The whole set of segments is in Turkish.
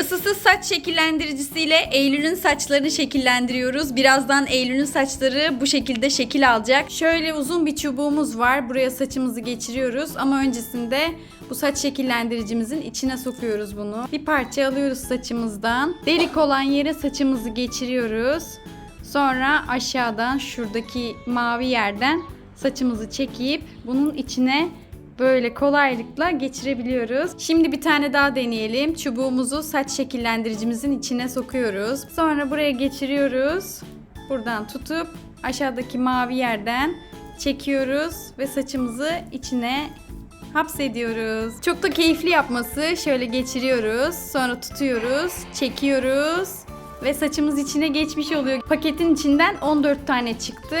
Isısız saç şekillendiricisiyle Eylül'ün saçlarını şekillendiriyoruz. Birazdan Eylül'ün saçları bu şekilde şekil alacak. Şöyle uzun bir çubuğumuz var. Buraya saçımızı geçiriyoruz ama öncesinde bu saç şekillendiricimizin içine sokuyoruz bunu. Bir parça alıyoruz saçımızdan. Delik olan yere saçımızı geçiriyoruz. Sonra aşağıdan şuradaki mavi yerden saçımızı çekip bunun içine böyle kolaylıkla geçirebiliyoruz. Şimdi bir tane daha deneyelim. Çubuğumuzu saç şekillendiricimizin içine sokuyoruz. Sonra buraya geçiriyoruz. Buradan tutup aşağıdaki mavi yerden çekiyoruz ve saçımızı içine hapsediyoruz. Çok da keyifli yapması. Şöyle geçiriyoruz. Sonra tutuyoruz. Çekiyoruz. Ve saçımız içine geçmiş oluyor. Paketin içinden 14 tane çıktı.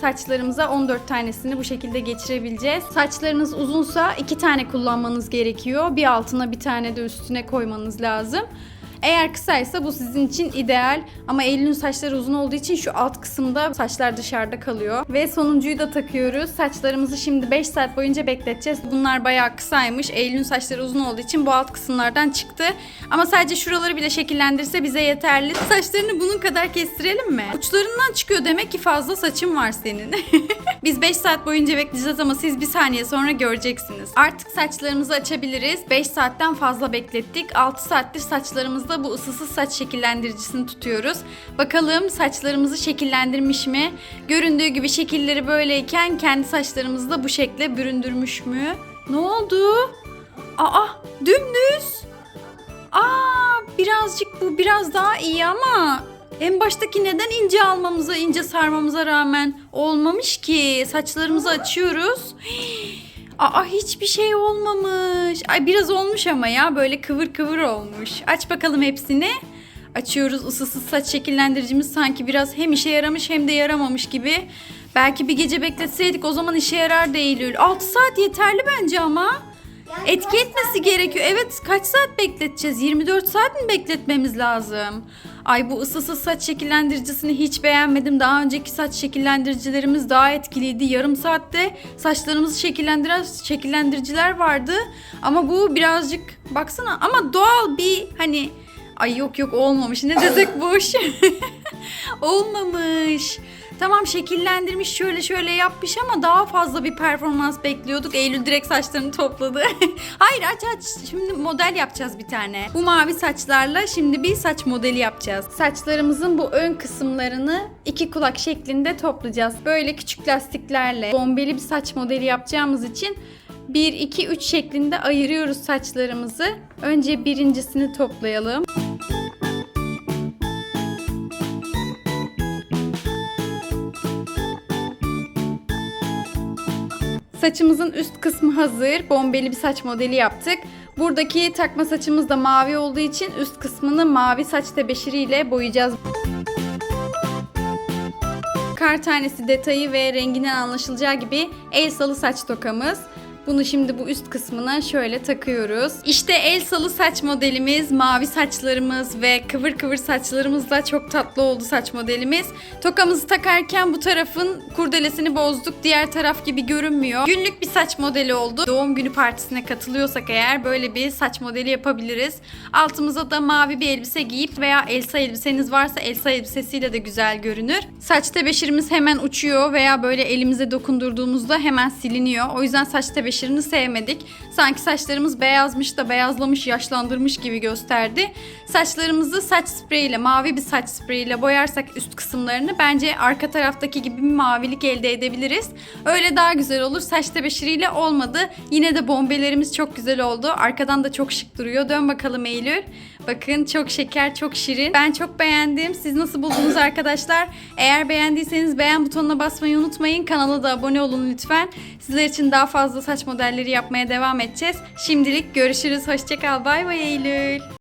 Saçlarımıza 14 tanesini bu şekilde geçirebileceğiz. Saçlarınız uzunsa 2 tane kullanmanız gerekiyor. Bir altına bir tane de üstüne koymanız lazım. Eğer kısaysa bu sizin için ideal ama Eylül'ün saçları uzun olduğu için şu alt kısımda saçlar dışarıda kalıyor. Ve sonuncuyu da takıyoruz. Saçlarımızı şimdi 5 saat boyunca bekleteceğiz. Bunlar bayağı kısaymış. Eylül'ün saçları uzun olduğu için bu alt kısımlardan çıktı. Ama sadece şuraları bile şekillendirse bize yeterli. Saçlarını bunun kadar kestirelim mi? Uçlarından çıkıyor demek ki fazla saçın var senin. Biz 5 saat boyunca bekleyeceğiz ama siz bir saniye sonra göreceksiniz. Artık saçlarımızı açabiliriz. 5 saatten fazla beklettik. 6 saattir saçlarımızda bu ısısız saç şekillendiricisini tutuyoruz. Bakalım saçlarımızı şekillendirmiş mi? Göründüğü gibi şekilleri böyleyken kendi saçlarımızı da bu şekle büründürmüş mü? Ne oldu? Aa dümdüz. Aa birazcık bu biraz daha iyi ama en baştaki neden ince almamıza, ince sarmamıza rağmen olmamış ki? Saçlarımızı açıyoruz. Aa hiçbir şey olmamış. Ay biraz olmuş ama ya böyle kıvır kıvır olmuş. Aç bakalım hepsini. Açıyoruz ısısız saç şekillendiricimiz sanki biraz hem işe yaramış hem de yaramamış gibi. Belki bir gece bekletseydik o zaman işe yarar Eylül. 6 saat yeterli bence ama. Etki etmesi gerekiyor. Evet kaç saat bekleteceğiz? 24 saat mi bekletmemiz lazım? Ay bu ısısız saç şekillendiricisini hiç beğenmedim. Daha önceki saç şekillendiricilerimiz daha etkiliydi. Yarım saatte saçlarımızı şekillendiren şekillendiriciler vardı. Ama bu birazcık baksana ama doğal bir hani ay yok yok olmamış. Ne desek boş. olmamış. Tamam şekillendirmiş şöyle şöyle yapmış ama daha fazla bir performans bekliyorduk. Eylül direkt saçlarını topladı. Hayır aç aç. Şimdi model yapacağız bir tane. Bu mavi saçlarla şimdi bir saç modeli yapacağız. Saçlarımızın bu ön kısımlarını iki kulak şeklinde toplayacağız. Böyle küçük lastiklerle bombeli bir saç modeli yapacağımız için 1, 2, 3 şeklinde ayırıyoruz saçlarımızı. Önce birincisini toplayalım. Saçımızın üst kısmı hazır. Bombeli bir saç modeli yaptık. Buradaki takma saçımız da mavi olduğu için üst kısmını mavi saç tebeşiriyle boyayacağız. Kar tanesi detayı ve renginden anlaşılacağı gibi el salı saç tokamız. Bunu şimdi bu üst kısmına şöyle takıyoruz. İşte el salı saç modelimiz, mavi saçlarımız ve kıvır kıvır saçlarımızla çok tatlı oldu saç modelimiz. Tokamızı takarken bu tarafın kurdelesini bozduk. Diğer taraf gibi görünmüyor. Günlük bir saç modeli oldu. Doğum günü partisine katılıyorsak eğer böyle bir saç modeli yapabiliriz. Altımıza da mavi bir elbise giyip veya Elsa elbiseniz varsa Elsa elbisesiyle de güzel görünür. Saç tebeşirimiz hemen uçuyor veya böyle elimize dokundurduğumuzda hemen siliniyor. O yüzden saç tebeşirini sevmedik. Sanki saçlarımız beyazmış da beyazlamış, yaşlandırmış gibi gösterdi. Saçlarımızı saç spreyiyle, mavi bir saç spreyiyle boyarsak üst kısımlarını bence arka taraftaki gibi bir mavilik elde edebiliriz. Öyle daha güzel olur. Saç tebeşiriyle olmadı. Yine de bombelerimiz çok güzel oldu. Arkadan da çok şık duruyor. Dön bakalım Eylül. Bakın çok şeker, çok şirin. Ben çok beğendim. Siz nasıl buldunuz arkadaşlar? Eğer beğendiyseniz beğen butonuna basmayı unutmayın. Kanala da abone olun lütfen. Sizler için daha fazla saç modelleri yapmaya devam edeceğiz. Şimdilik görüşürüz. Hoşçakal. Bay bay Eylül.